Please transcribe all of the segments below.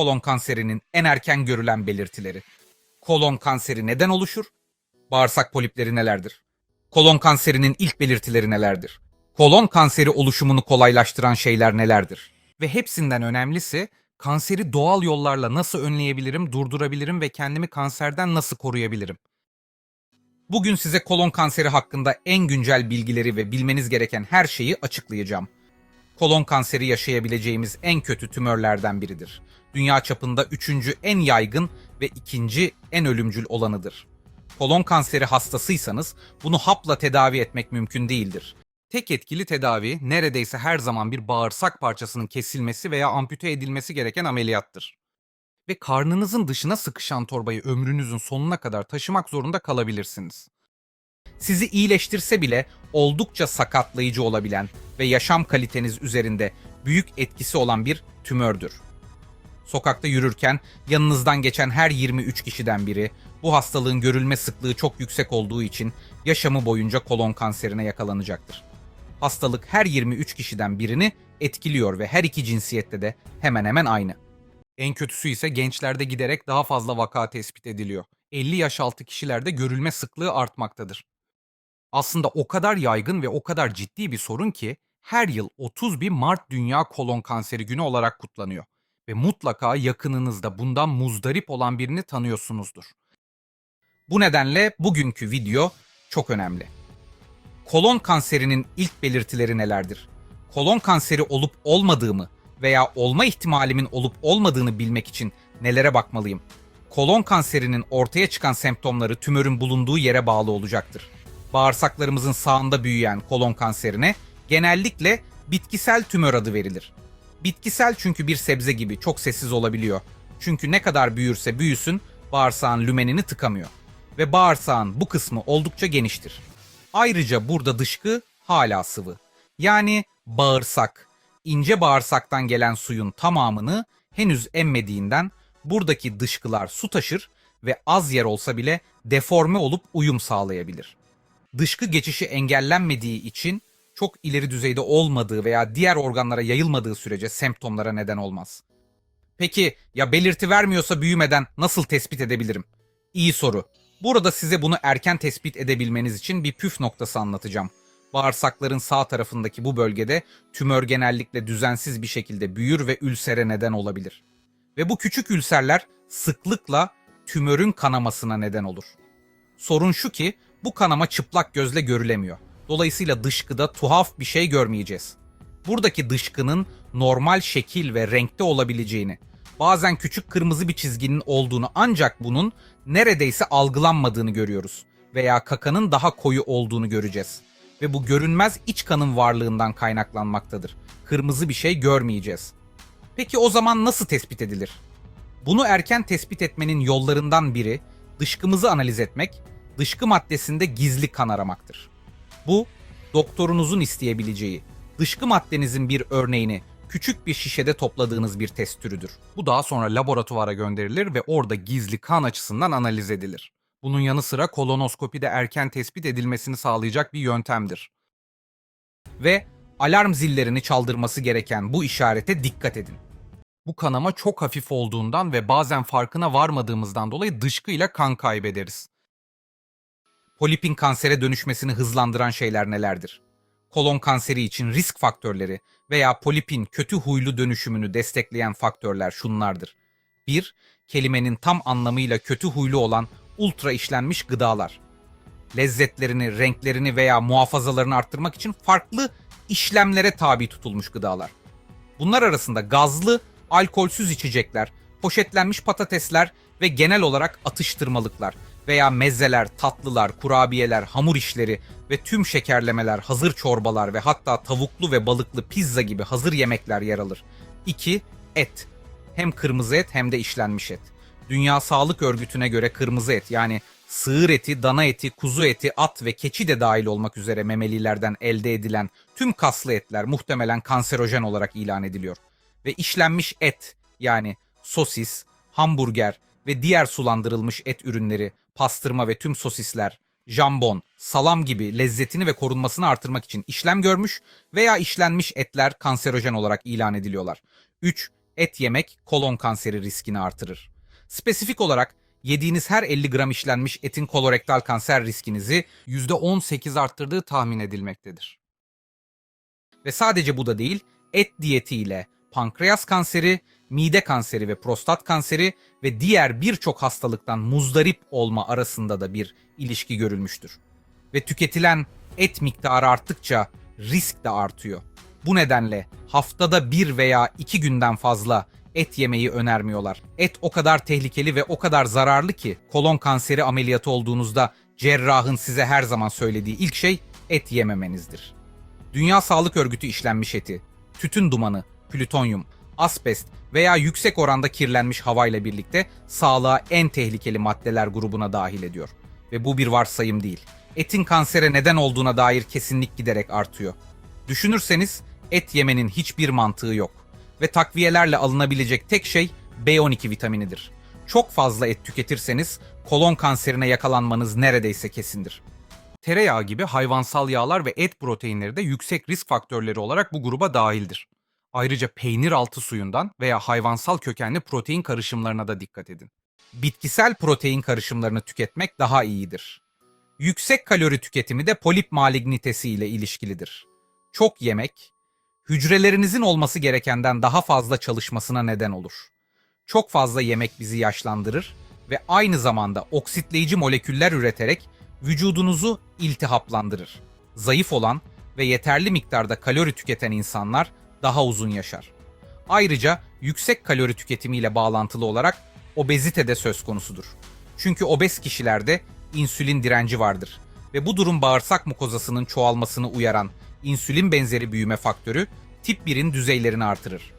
kolon kanserinin en erken görülen belirtileri. Kolon kanseri neden oluşur? Bağırsak polipleri nelerdir? Kolon kanserinin ilk belirtileri nelerdir? Kolon kanseri oluşumunu kolaylaştıran şeyler nelerdir? Ve hepsinden önemlisi kanseri doğal yollarla nasıl önleyebilirim, durdurabilirim ve kendimi kanserden nasıl koruyabilirim? Bugün size kolon kanseri hakkında en güncel bilgileri ve bilmeniz gereken her şeyi açıklayacağım. Kolon kanseri yaşayabileceğimiz en kötü tümörlerden biridir. Dünya çapında üçüncü en yaygın ve ikinci en ölümcül olanıdır. Kolon kanseri hastasıysanız bunu hapla tedavi etmek mümkün değildir. Tek etkili tedavi neredeyse her zaman bir bağırsak parçasının kesilmesi veya ampute edilmesi gereken ameliyattır. Ve karnınızın dışına sıkışan torbayı ömrünüzün sonuna kadar taşımak zorunda kalabilirsiniz. Sizi iyileştirse bile oldukça sakatlayıcı olabilen ve yaşam kaliteniz üzerinde büyük etkisi olan bir tümördür. Sokakta yürürken yanınızdan geçen her 23 kişiden biri bu hastalığın görülme sıklığı çok yüksek olduğu için yaşamı boyunca kolon kanserine yakalanacaktır. Hastalık her 23 kişiden birini etkiliyor ve her iki cinsiyette de hemen hemen aynı. En kötüsü ise gençlerde giderek daha fazla vaka tespit ediliyor. 50 yaş altı kişilerde görülme sıklığı artmaktadır. Aslında o kadar yaygın ve o kadar ciddi bir sorun ki her yıl 31 Mart Dünya Kolon Kanseri Günü olarak kutlanıyor ve mutlaka yakınınızda bundan muzdarip olan birini tanıyorsunuzdur. Bu nedenle bugünkü video çok önemli. Kolon kanserinin ilk belirtileri nelerdir? Kolon kanseri olup olmadığımı veya olma ihtimalimin olup olmadığını bilmek için nelere bakmalıyım? Kolon kanserinin ortaya çıkan semptomları tümörün bulunduğu yere bağlı olacaktır. Bağırsaklarımızın sağında büyüyen kolon kanserine genellikle bitkisel tümör adı verilir. Bitkisel çünkü bir sebze gibi çok sessiz olabiliyor. Çünkü ne kadar büyürse büyüsün bağırsağın lümenini tıkamıyor. Ve bağırsağın bu kısmı oldukça geniştir. Ayrıca burada dışkı hala sıvı. Yani bağırsak, ince bağırsaktan gelen suyun tamamını henüz emmediğinden buradaki dışkılar su taşır ve az yer olsa bile deforme olup uyum sağlayabilir. Dışkı geçişi engellenmediği için çok ileri düzeyde olmadığı veya diğer organlara yayılmadığı sürece semptomlara neden olmaz. Peki ya belirti vermiyorsa büyümeden nasıl tespit edebilirim? İyi soru. Burada size bunu erken tespit edebilmeniz için bir püf noktası anlatacağım. Bağırsakların sağ tarafındaki bu bölgede tümör genellikle düzensiz bir şekilde büyür ve ülsere neden olabilir. Ve bu küçük ülserler sıklıkla tümörün kanamasına neden olur. Sorun şu ki bu kanama çıplak gözle görülemiyor. Dolayısıyla dışkıda tuhaf bir şey görmeyeceğiz. Buradaki dışkının normal şekil ve renkte olabileceğini, bazen küçük kırmızı bir çizginin olduğunu ancak bunun neredeyse algılanmadığını görüyoruz veya kakanın daha koyu olduğunu göreceğiz. Ve bu görünmez iç kanın varlığından kaynaklanmaktadır. Kırmızı bir şey görmeyeceğiz. Peki o zaman nasıl tespit edilir? Bunu erken tespit etmenin yollarından biri dışkımızı analiz etmek, dışkı maddesinde gizli kan aramaktır. Bu doktorunuzun isteyebileceği, dışkı maddenizin bir örneğini küçük bir şişede topladığınız bir test türüdür. Bu daha sonra laboratuvara gönderilir ve orada gizli kan açısından analiz edilir. Bunun yanı sıra kolonoskopi de erken tespit edilmesini sağlayacak bir yöntemdir. Ve alarm zillerini çaldırması gereken bu işarete dikkat edin. Bu kanama çok hafif olduğundan ve bazen farkına varmadığımızdan dolayı dışkıyla kan kaybederiz. Polipin kansere dönüşmesini hızlandıran şeyler nelerdir? Kolon kanseri için risk faktörleri veya polipin kötü huylu dönüşümünü destekleyen faktörler şunlardır. 1. Kelimenin tam anlamıyla kötü huylu olan ultra işlenmiş gıdalar. Lezzetlerini, renklerini veya muhafazalarını arttırmak için farklı işlemlere tabi tutulmuş gıdalar. Bunlar arasında gazlı, alkolsüz içecekler, poşetlenmiş patatesler ve genel olarak atıştırmalıklar veya mezeler, tatlılar, kurabiyeler, hamur işleri ve tüm şekerlemeler, hazır çorbalar ve hatta tavuklu ve balıklı pizza gibi hazır yemekler yer alır. 2. Et. Hem kırmızı et hem de işlenmiş et. Dünya Sağlık Örgütü'ne göre kırmızı et yani sığır eti, dana eti, kuzu eti, at ve keçi de dahil olmak üzere memelilerden elde edilen tüm kaslı etler muhtemelen kanserojen olarak ilan ediliyor. Ve işlenmiş et yani sosis, hamburger ve diğer sulandırılmış et ürünleri, pastırma ve tüm sosisler, jambon, salam gibi lezzetini ve korunmasını artırmak için işlem görmüş veya işlenmiş etler kanserojen olarak ilan ediliyorlar. 3. Et yemek kolon kanseri riskini artırır. Spesifik olarak yediğiniz her 50 gram işlenmiş etin kolorektal kanser riskinizi %18 arttırdığı tahmin edilmektedir. Ve sadece bu da değil, et diyetiyle pankreas kanseri, mide kanseri ve prostat kanseri ve diğer birçok hastalıktan muzdarip olma arasında da bir ilişki görülmüştür. Ve tüketilen et miktarı arttıkça risk de artıyor. Bu nedenle haftada bir veya iki günden fazla et yemeyi önermiyorlar. Et o kadar tehlikeli ve o kadar zararlı ki kolon kanseri ameliyatı olduğunuzda cerrahın size her zaman söylediği ilk şey et yememenizdir. Dünya Sağlık Örgütü işlenmiş eti, tütün dumanı, plütonyum, asbest veya yüksek oranda kirlenmiş havayla birlikte sağlığa en tehlikeli maddeler grubuna dahil ediyor. Ve bu bir varsayım değil. Etin kansere neden olduğuna dair kesinlik giderek artıyor. Düşünürseniz et yemenin hiçbir mantığı yok ve takviyelerle alınabilecek tek şey B12 vitaminidir. Çok fazla et tüketirseniz kolon kanserine yakalanmanız neredeyse kesindir. Tereyağı gibi hayvansal yağlar ve et proteinleri de yüksek risk faktörleri olarak bu gruba dahildir. Ayrıca peynir altı suyundan veya hayvansal kökenli protein karışımlarına da dikkat edin. Bitkisel protein karışımlarını tüketmek daha iyidir. Yüksek kalori tüketimi de polip malignitesi ile ilişkilidir. Çok yemek, hücrelerinizin olması gerekenden daha fazla çalışmasına neden olur. Çok fazla yemek bizi yaşlandırır ve aynı zamanda oksitleyici moleküller üreterek vücudunuzu iltihaplandırır. Zayıf olan ve yeterli miktarda kalori tüketen insanlar daha uzun yaşar. Ayrıca yüksek kalori tüketimiyle bağlantılı olarak obezite de söz konusudur. Çünkü obez kişilerde insülin direnci vardır ve bu durum bağırsak mukozasının çoğalmasını uyaran insülin benzeri büyüme faktörü tip 1'in düzeylerini artırır.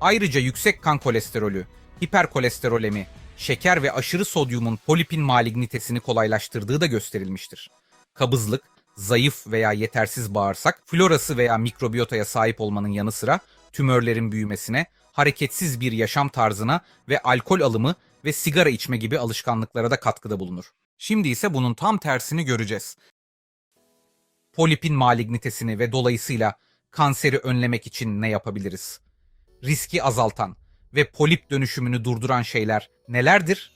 Ayrıca yüksek kan kolesterolü, hiperkolesterolemi, şeker ve aşırı sodyumun polipin malignitesini kolaylaştırdığı da gösterilmiştir. Kabızlık, zayıf veya yetersiz bağırsak, florası veya mikrobiyotaya sahip olmanın yanı sıra tümörlerin büyümesine, hareketsiz bir yaşam tarzına ve alkol alımı ve sigara içme gibi alışkanlıklara da katkıda bulunur. Şimdi ise bunun tam tersini göreceğiz. Polipin malignitesini ve dolayısıyla kanseri önlemek için ne yapabiliriz? Riski azaltan ve polip dönüşümünü durduran şeyler nelerdir?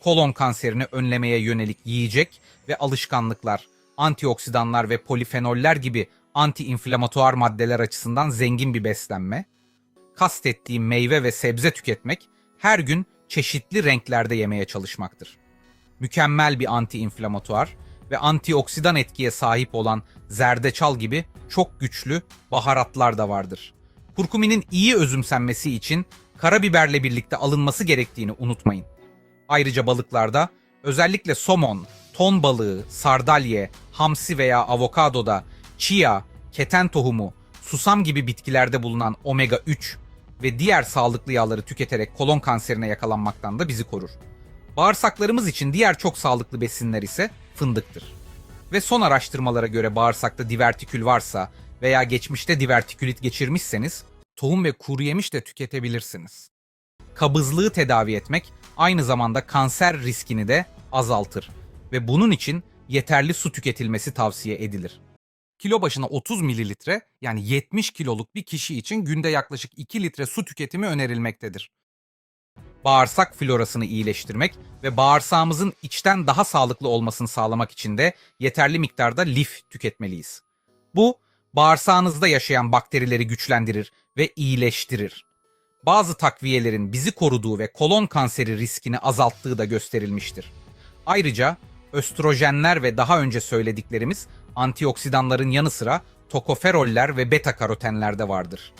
Kolon kanserini önlemeye yönelik yiyecek ve alışkanlıklar, antioksidanlar ve polifenoller gibi antiinflamatuar maddeler açısından zengin bir beslenme, kastettiğim meyve ve sebze tüketmek, her gün çeşitli renklerde yemeye çalışmaktır. Mükemmel bir antiinflamatuar ve antioksidan etkiye sahip olan zerdeçal gibi çok güçlü baharatlar da vardır. Kurkuminin iyi özümsenmesi için karabiberle birlikte alınması gerektiğini unutmayın. Ayrıca balıklarda özellikle somon, ton balığı, sardalye, hamsi veya avokadoda chia, keten tohumu, susam gibi bitkilerde bulunan omega 3 ve diğer sağlıklı yağları tüketerek kolon kanserine yakalanmaktan da bizi korur. Bağırsaklarımız için diğer çok sağlıklı besinler ise fındıktır. Ve son araştırmalara göre bağırsakta divertikül varsa veya geçmişte divertikülit geçirmişseniz tohum ve kuru yemiş de tüketebilirsiniz. Kabızlığı tedavi etmek aynı zamanda kanser riskini de azaltır ve bunun için yeterli su tüketilmesi tavsiye edilir. Kilo başına 30 mililitre yani 70 kiloluk bir kişi için günde yaklaşık 2 litre su tüketimi önerilmektedir. Bağırsak florasını iyileştirmek ve bağırsağımızın içten daha sağlıklı olmasını sağlamak için de yeterli miktarda lif tüketmeliyiz. Bu bağırsağınızda yaşayan bakterileri güçlendirir ve iyileştirir. Bazı takviyelerin bizi koruduğu ve kolon kanseri riskini azalttığı da gösterilmiştir. Ayrıca östrojenler ve daha önce söylediklerimiz antioksidanların yanı sıra tokoferoller ve beta karotenler de vardır.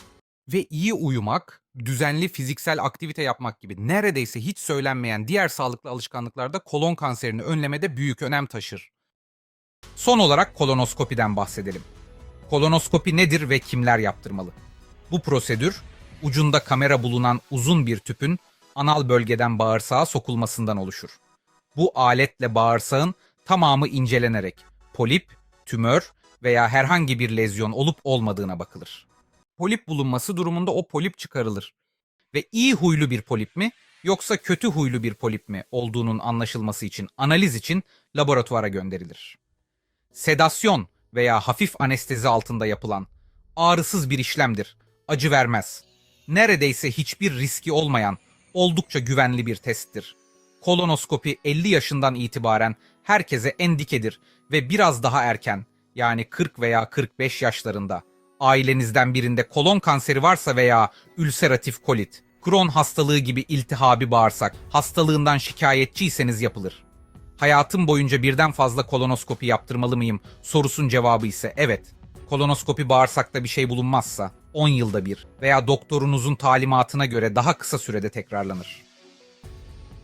Ve iyi uyumak, düzenli fiziksel aktivite yapmak gibi neredeyse hiç söylenmeyen diğer sağlıklı alışkanlıklar da kolon kanserini önlemede büyük önem taşır. Son olarak kolonoskopiden bahsedelim. Kolonoskopi nedir ve kimler yaptırmalı? Bu prosedür ucunda kamera bulunan uzun bir tüpün anal bölgeden bağırsağa sokulmasından oluşur. Bu aletle bağırsağın tamamı incelenerek polip, tümör veya herhangi bir lezyon olup olmadığına bakılır. Polip bulunması durumunda o polip çıkarılır. Ve iyi huylu bir polip mi yoksa kötü huylu bir polip mi olduğunun anlaşılması için analiz için laboratuvara gönderilir. Sedasyon veya hafif anestezi altında yapılan ağrısız bir işlemdir. Acı vermez. neredeyse hiçbir riski olmayan oldukça güvenli bir testtir. Kolonoskopi 50 yaşından itibaren herkese endikedir ve biraz daha erken yani 40 veya 45 yaşlarında ailenizden birinde kolon kanseri varsa veya ülseratif kolit, Crohn hastalığı gibi iltihabi bağırsak hastalığından şikayetçiyseniz yapılır. Hayatım boyunca birden fazla kolonoskopi yaptırmalı mıyım sorusun cevabı ise evet. Kolonoskopi bağırsakta bir şey bulunmazsa 10 yılda bir veya doktorunuzun talimatına göre daha kısa sürede tekrarlanır.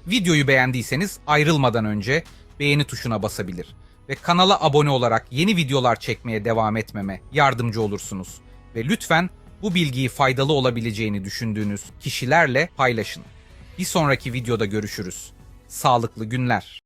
Videoyu beğendiyseniz ayrılmadan önce beğeni tuşuna basabilir ve kanala abone olarak yeni videolar çekmeye devam etmeme yardımcı olursunuz. Ve lütfen bu bilgiyi faydalı olabileceğini düşündüğünüz kişilerle paylaşın. Bir sonraki videoda görüşürüz. Sağlıklı günler.